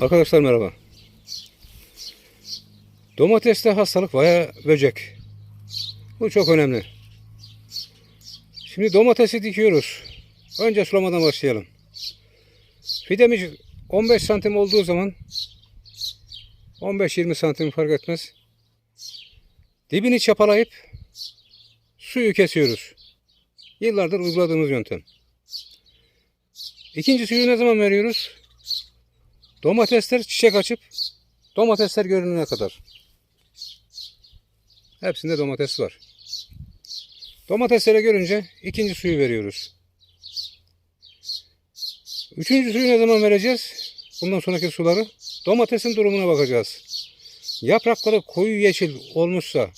Arkadaşlar merhaba. Domateste hastalık veya böcek. Bu çok önemli. Şimdi domatesi dikiyoruz. Önce sulamadan başlayalım. Fidemiz 15 santim olduğu zaman 15-20 santim fark etmez. Dibini çapalayıp suyu kesiyoruz. Yıllardır uyguladığımız yöntem. İkinci suyu ne zaman veriyoruz? Domatesler çiçek açıp domatesler görünene kadar. Hepsinde domates var. Domateslere görünce ikinci suyu veriyoruz. Üçüncü suyu ne zaman vereceğiz? Bundan sonraki suları domatesin durumuna bakacağız. Yaprakları koyu yeşil olmuşsa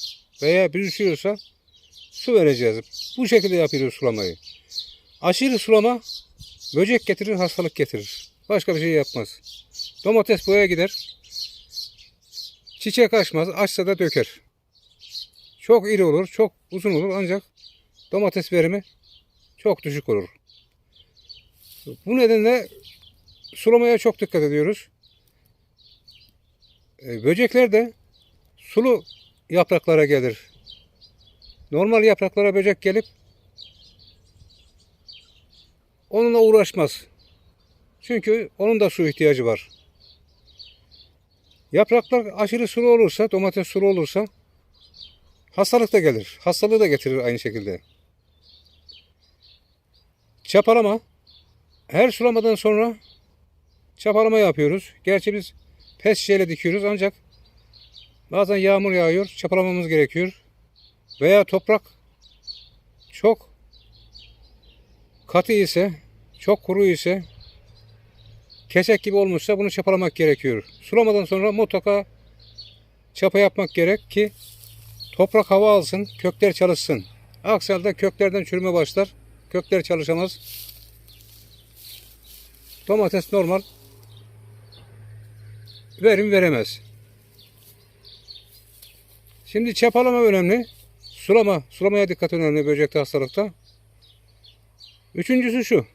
veya büzüşüyorsa su vereceğiz. Bu şekilde yapıyoruz sulamayı. Aşırı sulama böcek getirir, hastalık getirir. Başka bir şey yapmaz. Domates boya gider. Çiçek açmaz. Açsa da döker. Çok iri olur, çok uzun olur ancak domates verimi çok düşük olur. Bu nedenle sulamaya çok dikkat ediyoruz. E, Böcekler de sulu yapraklara gelir. Normal yapraklara böcek gelip onunla uğraşmaz. Çünkü onun da su ihtiyacı var. Yapraklar aşırı sulu olursa, domates sulu olursa hastalık da gelir. Hastalığı da getirir aynı şekilde. Çapalama. Her sulamadan sonra çapalama yapıyoruz. Gerçi biz pes şişeyle dikiyoruz ancak bazen yağmur yağıyor, çapalamamız gerekiyor. Veya toprak çok katı ise, çok kuru ise kesek gibi olmuşsa bunu çapalamak gerekiyor. Sulamadan sonra mutlaka çapa yapmak gerek ki toprak hava alsın, kökler çalışsın. Aksi köklerden çürüme başlar. Kökler çalışamaz. Domates normal verim veremez. Şimdi çapalama önemli. Sulama, sulamaya dikkat önemli böcekte hastalıkta. Üçüncüsü şu.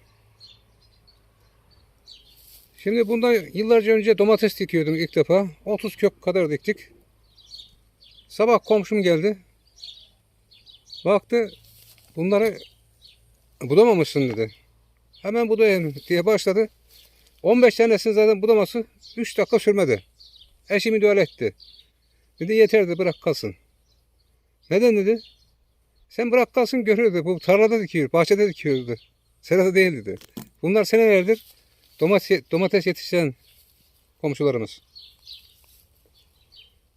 Şimdi bundan yıllarca önce domates dikiyordum ilk defa. 30 kök kadar diktik. Sabah komşum geldi. Baktı bunları budamamışsın dedi. Hemen budayın diye başladı. 15 tanesinin zaten budaması 3 dakika sürmedi. Eşi müdahale etti. Dedi yeter dedi bırak kalsın. Neden dedi? Sen bırak kalsın görür dedi. Bu tarlada dikiyor, bahçede dikiyor dedi. Serada değil dedi. Bunlar senelerdir domates, domates yetiştiren komşularımız.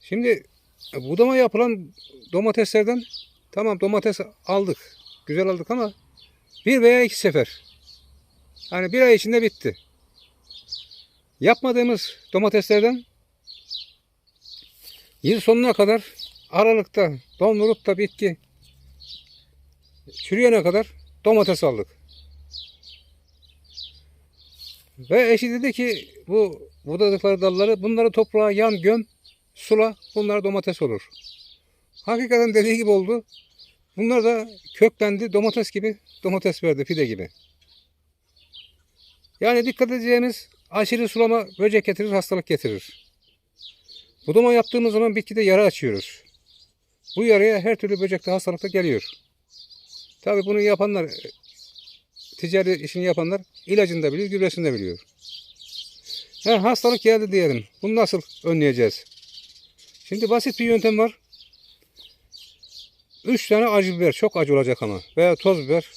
Şimdi e, budama yapılan domateslerden tamam domates aldık. Güzel aldık ama bir veya iki sefer. Yani bir ay içinde bitti. Yapmadığımız domateslerden yıl sonuna kadar Aralık'ta dondurup da bitki çürüyene kadar domates aldık. Ve eşi dedi ki bu budadıkları dalları bunları toprağa yan göm sula bunlar domates olur. Hakikaten dediği gibi oldu. Bunlar da köklendi domates gibi domates verdi fide gibi. Yani dikkat edeceğimiz aşırı sulama böcek getirir hastalık getirir. Budama yaptığımız zaman bitkide yara açıyoruz. Bu yaraya her türlü böcekte hastalık da geliyor. Tabi bunu yapanlar ticari işini yapanlar ilacını da biliyor, gübresini de biliyor. Ha, hastalık geldi diyelim. Bunu nasıl önleyeceğiz? Şimdi basit bir yöntem var. 3 tane acı biber, çok acı olacak ama. Veya toz biber,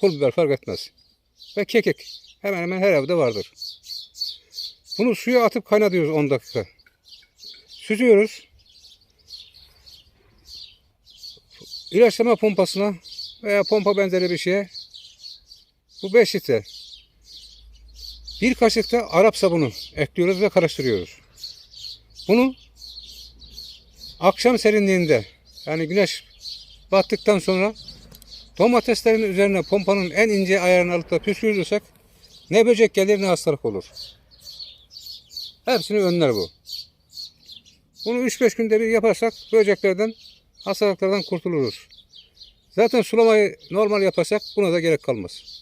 pul biber fark etmez. Ve kekik. Hemen hemen her evde vardır. Bunu suya atıp kaynatıyoruz 10 dakika. Süzüyoruz. İlaçlama pompasına veya pompa benzeri bir şeye bu 5 litre. Bir kaşık da Arap sabunu ekliyoruz ve karıştırıyoruz. Bunu akşam serinliğinde yani güneş battıktan sonra domateslerin üzerine pompanın en ince ayarını alıp da püskürürsek ne böcek gelir ne hastalık olur. Hepsini önler bu. Bunu 3-5 günde bir yaparsak böceklerden, hastalıklardan kurtuluruz. Zaten sulamayı normal yaparsak buna da gerek kalmaz.